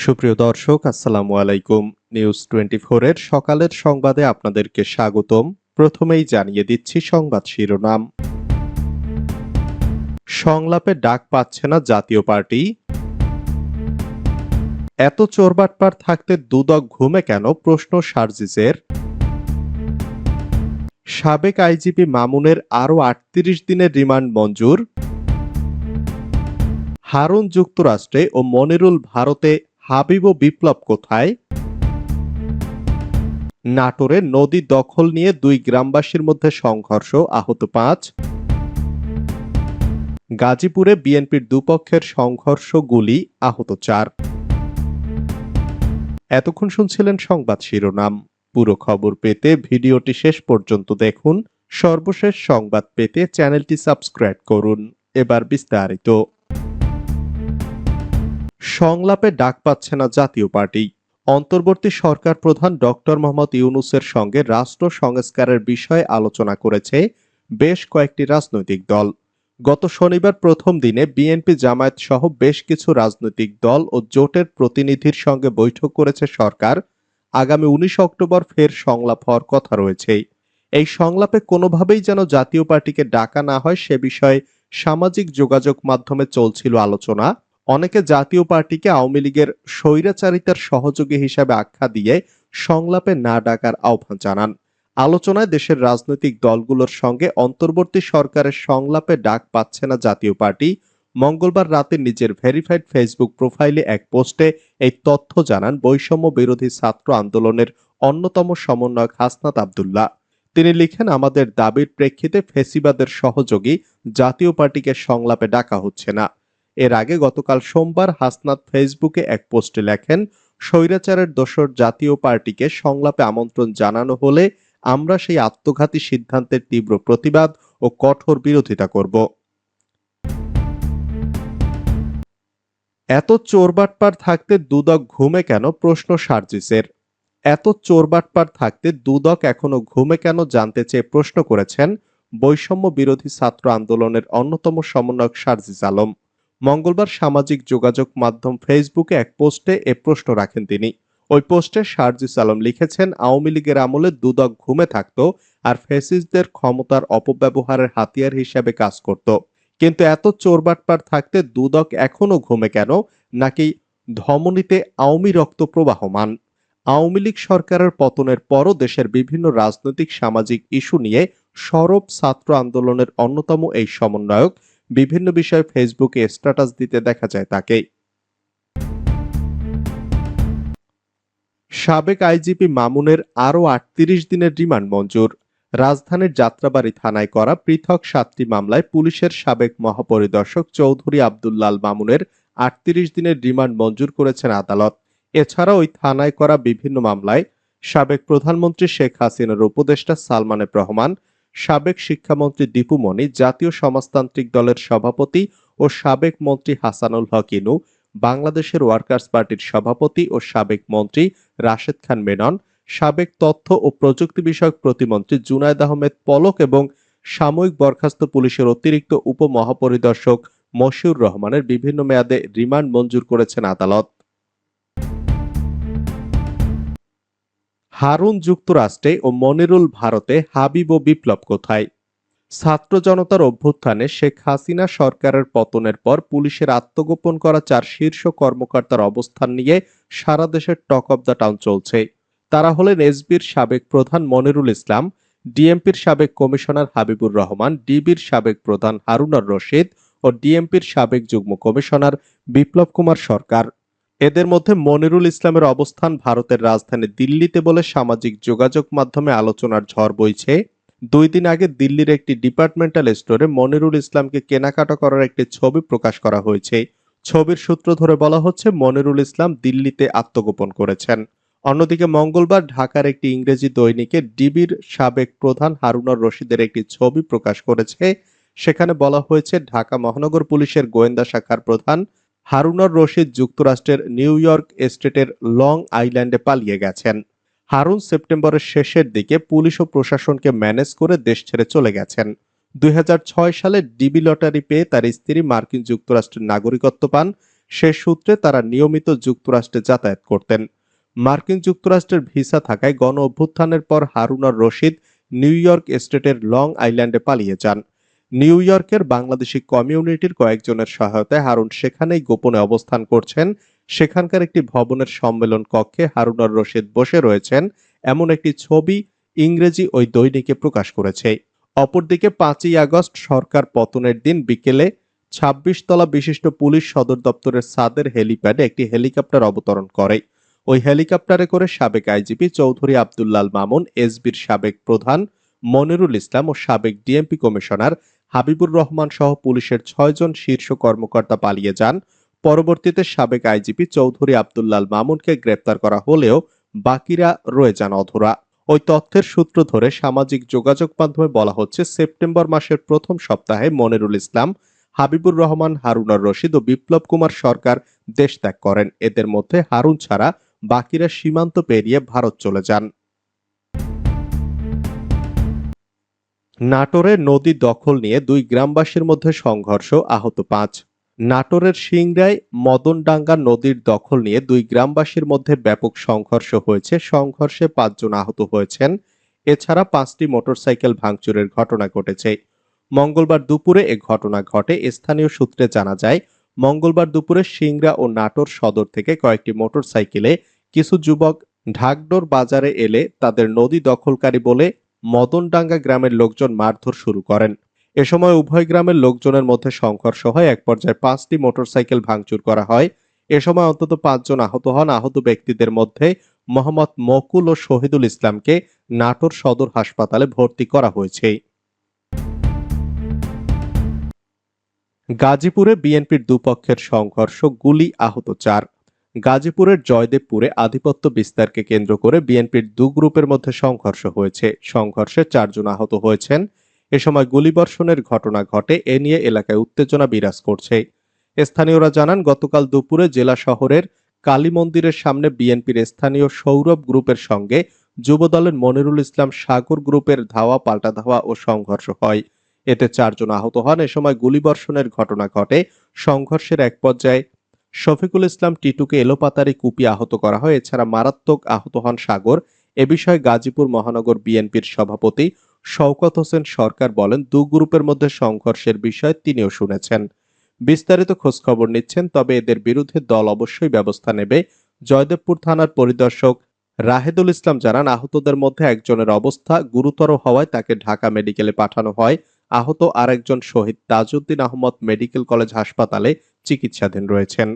সুপ্রিয় দর্শক, আসসালামু আলাইকুম। নিউজ টোয়েন্টি এর সকালের সংবাদে আপনাদেরকে স্বাগতম। প্রথমেই জানিয়ে দিচ্ছি সংবাদ শিরোনাম। সংলাপে ডাক পাচ্ছে না জাতীয় পার্টি। এত চোরবাটপার থাকতে দুদক ঘুমে কেন? প্রশ্ন সার্জিসের। সাবেক আইজিপি মামুনের আরও আটত্রিশ দিনের রিমান্ড মঞ্জুর। হারুন যুক্তরাষ্ট্রে ও মনিরুল ভারতে হাবিব ও বিপ্লব কোথায়? নাটোরে নদী দখল নিয়ে দুই গ্রামবাসীর মধ্যে সংঘর্ষ, আহত পাঁচ। গাজীপুরে বিএনপির দুপক্ষের সংঘর্ষ গুলি আহত চার। এতক্ষণ শুনছিলেন সংবাদ শিরোনাম। পুরো খবর পেতে ভিডিওটি শেষ পর্যন্ত দেখুন। সর্বশেষ সংবাদ পেতে চ্যানেলটি সাবস্ক্রাইব করুন। এবার বিস্তারিত। সংলাপে ডাক পাচ্ছে না জাতীয় পার্টি। অন্তর্বর্তী সরকার প্রধান ডক্টর মোহাম্মদ ইউনুসের সঙ্গে রাষ্ট্র সংস্কারের বিষয়ে আলোচনা করেছে বেশ কয়েকটি রাজনৈতিক দল। গত শনিবার প্রথম দিনে বিএনপি জামায়াত সহ বেশ কিছু রাজনৈতিক দল ও জোটের প্রতিনিধির সঙ্গে বৈঠক করেছে সরকার। আগামী উনিশ অক্টোবর ফের সংলাপ হওয়ার কথা রয়েছে। এই সংলাপে কোনোভাবেই যেন জাতীয় পার্টিকে ডাকা না হয় সে বিষয়ে সামাজিক যোগাযোগ মাধ্যমে চলছিল আলোচনা। অনেকে জাতীয় পার্টিকে আওয়ামী লীগের স্বৈরাচারিতার সহযোগী হিসাবে আখ্যা দিয়ে সংলাপে না ডাকার আহ্বান জানান। আলোচনায় দেশের রাজনৈতিক দলগুলোর সঙ্গে অন্তর্বর্তী সরকারের সংলাপে ডাক পাচ্ছে না জাতীয় পার্টি। মঙ্গলবার রাতে নিজের ভেরিফাইড ফেসবুক প্রোফাইলে এক পোস্টে এই তথ্য জানান বৈষম্য বিরোধী ছাত্র আন্দোলনের অন্যতম সমন্বয়ক হাসনাত আবদুল্লাহ। তিনি লিখেন, আমাদের দাবির প্রেক্ষিতে ফেসিবাদের সহযোগী জাতীয় পার্টিকে সংলাপে ডাকা হচ্ছে না। এর আগে গতকাল সোমবার হাসনাত ফেসবুকে এক পোস্টে লেখেন, স্বৈরাচারের দোসর জাতীয় পার্টিকে সংলাপে আমন্ত্রণ জানানো হলে আমরা সেই আত্মঘাতী সিদ্ধান্তের তীব্র প্রতিবাদ ও কঠোর বিরোধিতা করব। এত চোরবাটপার থাকতে দুদক ঘুমে কেন? প্রশ্ন সার্জিসের। এত চোরবাটপার থাকতে দুদক এখনও ঘুমে কেন? জানতে চেয়ে প্রশ্ন করেছেন বৈষম্য বিরোধী ছাত্র আন্দোলনের অন্যতম সমন্বয়ক সার্জিস আলম। মঙ্গলবার সামাজিক যোগাযোগ মাধ্যম ফেসবুকে এক পোস্টে এ প্রশ্ন রাখেন তিনি। ওই পোস্টে সার্জিস আলম লিখেছেন, আওয়ামী লীগের আমলে দুদক ঘুমে থাকত আর ফেসিসদের ক্ষমতার অপব্যবহারের হাতিয়ার হিসেবে কাজ করত। কিন্তু এত চোরবাটপার থাকতে দুদক এখনও ঘুমে কেন? নাকি ধমনীতে আওয়ামী রক্ত প্রবাহমান? আওয়ামী লীগ সরকারের পতনের পরও দেশের বিভিন্ন রাজনৈতিক সামাজিক ইস্যু নিয়ে সরব ছাত্র আন্দোলনের অন্যতম এই সমন্বয়ক বিভিন্ন বিষয়ে ফেসবুকে স্ট্যাটাস দিতে দেখা যায় তাকে সাবেক আইজিপি মামুনের আরও আটত্রিশ দিনের রিমান্ড মঞ্জুর। রাজধানীর যাত্রাবাড়ি থানায় করা পৃথক সাতটি মামলায় পুলিশের সাবেক মহাপরিদর্শক চৌধুরী আবদুল্লাল মামুনের আটত্রিশ দিনের রিমান্ড মঞ্জুর করেছেন আদালত। এছাড়া ওই থানায় করা বিভিন্ন মামলায় সাবেক প্রধানমন্ত্রী শেখ হাসিনার উপদেষ্টা সালমানের রহমান সাবেক শিক্ষামন্ত্রী দীপু মনি, জাতীয় সমাজতান্ত্রিক দলের সভাপতি ও সাবেক মন্ত্রী হাসানুল হক ইনু, বাংলাদেশের ওয়ার্কার্স পার্টির সভাপতি ও সাবেক মন্ত্রী রাশেদ খান মেনন, সাবেক তথ্য ও প্রযুক্তি বিষয়ক প্রতিমন্ত্রী জুনায়দ আহমেদ পলক এবং সাময়িক বরখাস্ত পুলিশের অতিরিক্ত উপমহাপরিদর্শক মশিউর রহমানের বিভিন্ন মেয়াদে রিমান্ড মঞ্জুর করেছেন আদালত। হারুন যুক্তরাষ্ট্রে ও মনিরুল ভারতে হাবিব ও বিপ্লব কোথায়? ছাত্র জনতার অভ্যুত্থানে শেখ হাসিনা সরকারের পতনের পর পুলিশের আত্মগোপন করা চার শীর্ষ কর্মকর্তার অবস্থান নিয়ে সারা দেশের টক অব দ্য টাউন চলছে। তারা হলেন এসবির সাবেক প্রধান মনিরুল ইসলাম, ডিএমপির সাবেক কমিশনার হাবিবুর রহমান, ডিবির সাবেক প্রধান হারুনার রশিদ ও ডিএমপির সাবেক যুগ্ম কমিশনার বিপ্লব কুমার সরকার। এদের মধ্যে মনিরুল ইসলামের অবস্থান ভারতের রাজধানী দিল্লিতে বলে সামাজিক যোগাযোগ মাধ্যমে আলোচনার ঝড় বইছে। দুই দিন আগে দিল্লির একটি ডিপার্টমেন্টাল স্টোরে মনিরুল ইসলামকে কেনাকাটা করার একটি ছবি প্রকাশ করা হয়েছে। ছবির সূত্র ধরে বলা হচ্ছে, মনিরুল ইসলাম দিল্লিতে আত্মগোপন করেছেন। অন্যদিকে মঙ্গলবার ঢাকার একটি ইংরেজি দৈনিকে ডিবির সাবেক প্রধান হারুনর রশিদের একটি ছবি প্রকাশ করেছে। সেখানে বলা হয়েছে, ঢাকা মহানগর পুলিশের গোয়েন্দা শাখার প্রধান হারুনার রশিদ যুক্তরাষ্ট্রের নিউ ইয়র্ক স্টেটের লং আইল্যান্ডে পালিয়ে গেছেন। হারুন সেপ্টেম্বরের শেষের দিকে পুলিশ ও প্রশাসনকে ম্যানেজ করে দেশ ছেড়ে চলে গেছেন। দুই হাজার ছয় সালে ডিবি লটারি পেয়ে তার স্ত্রী মার্কিন যুক্তরাষ্ট্রের নাগরিকত্ব পান। সে সূত্রে তারা নিয়মিত যুক্তরাষ্ট্রে যাতায়াত করতেন। মার্কিন যুক্তরাষ্ট্রের ভিসা থাকায় গণ অভ্যুত্থানের পর হারুনর রশিদ নিউ ইয়র্ক স্টেটের লং আইল্যান্ডে পালিয়ে যান। নিউ ইয়র্কের বাংলাদেশি কমিউনিটির কয়েকজনের সহায়তায় হারুন সেখানেই গোপনে অবস্থান করছেন। সেখানকার একটি ভবনের সম্মেলন কক্ষে হারুনার রশিদ বসে রয়েছেন। এমন একটি ছবি ইংরেজি ওই দৈনিকে প্রকাশ করেছে। অপরদিকে পাঁচই আগস্ট সরকার পতনের দিন বিকেলে ছাব্বিশ তলা বিশিষ্ট পুলিশ সদর দপ্তরের সাদের হেলিপ্যাডে একটি হেলিকপ্টার অবতরণ করে। ওই হেলিকপ্টারে করে সাবেক আইজিপি চৌধুরী আব্দুল্লাল মামুন, এসবির সাবেক প্রধান মনিরুল ইসলাম ও সাবেক ডিএমপি কমিশনার হাবিবুর রহমান সহ পুলিশের ছয়জন শীর্ষ কর্মকর্তা পালিয়ে যান। পরবর্তীতে সাবেক আইজিপি চৌধুরী আবদুল্লাল মামুনকে গ্রেপ্তার করা হলেও বাকিরা রয়ে যান অধরা। ওই তথ্যের সূত্র ধরে সামাজিক যোগাযোগ মাধ্যমে বলা হচ্ছে, সেপ্টেম্বর মাসের প্রথম সপ্তাহে মনিরুল ইসলাম, হাবিবুর রহমান, হারুনার রশিদ ও বিপ্লব কুমার সরকার দেশ ত্যাগ করেন। এদের মধ্যে হারুন ছাড়া বাকিরা সীমান্ত পেরিয়ে ভারত চলে যান। নাটোরে নদী দখল নিয়ে দুই গ্রামবাসীর মধ্যে সংঘর্ষ আহত পাঁচ। নাটোরের সিংড়ায় মদনডাঙ্গা নদীর দখল নিয়ে দুই গ্রামবাসীর মধ্যে ব্যাপক সংঘর্ষ হয়েছে। সংঘর্ষে পাঁচজন আহত হয়েছেন। এছাড়া পাঁচটি মোটরসাইকেল ভাঙচুরের ঘটনা ঘটেছে। মঙ্গলবার দুপুরে এ ঘটনা ঘটে। স্থানীয় সূত্রে জানা যায়, মঙ্গলবার দুপুরে সিংড়া ও নাটোর সদর থেকে কয়েকটি মোটরসাইকেলে কিছু যুবক ঢাকডোর বাজারে এলে তাদের নদী দখলকারী বলে মদনডাঙ্গা গ্রামের লোকজন মারধর শুরু করেন। এ সময় উভয় গ্রামের লোকজনের মধ্যে সংঘর্ষ হয় এক পর্যায়ে পাঁচটি মোটরসাইকেল ভাঙচুর করা হয়। এ সময় অন্তত পাঁচজন আহত হন। আহত ব্যক্তিদের মধ্যে মোহাম্মদ মকুল ও শহীদুল ইসলামকে নাটোর সদর হাসপাতালে ভর্তি করা হয়েছে। গাজীপুরে বিএনপির দুপক্ষের সংঘর্ষ, গুলি আহত চার। গাজীপুরের জয়দেবপুরে আধিপত্য বিস্তারকে কেন্দ্র করে বিএনপির দু গ্রুপের মধ্যে সংঘর্ষ হয়েছে। সংঘর্ষে চারজন আহত হয়েছেন। এ সময় গুলিবর্ষণের ঘটনা ঘটে। এ নিয়ে এলাকায় উত্তেজনা বিরাজ করছে। স্থানীয়রা জানান, গতকাল দুপুরে জেলা শহরের কালী মন্দিরের সামনে বিএনপির স্থানীয় সৌরভ গ্রুপের সঙ্গে যুবদলের মনিরুল ইসলাম সাগর গ্রুপের ধাওয়া, পাল্টা ধাওয়া ও সংঘর্ষ হয়। এতে চারজন আহত হন। এ সময় গুলিবর্ষণের ঘটনা ঘটে। সংঘর্ষের এক পর্যায়ে শফিকুল ইসলাম টিটুকে এলোপাতারি কুপি আহত করা হয়। এছাড়া মারাত্মক আহত হন সাগর। এ বিষয়ে গাজীপুর মহানগর বিএনপির সভাপতি শওকত হোসেন সরকার বলেন, দু গ্রুপের মধ্যে সংঘর্ষের বিষয়ে তিনিও শুনেছেন। বিস্তারিত খোঁজখবর নিচ্ছেন, তবে এদের বিরুদ্ধে দল অবশ্যই ব্যবস্থা নেবে, জয়দেবপুর থানার পরিদর্শক রাহেদুল ইসলাম জানান, আহতদের মধ্যে একজনের অবস্থা গুরুতর হওয়ায় তাকে ঢাকা মেডিকেলে পাঠানো হয়। আহত আরেকজন শহীদ, তাজউদ্দিন আহমদ মেডিকেল কলেজ হাসপাতালে চিকিৎসাধীন রয়েছেন।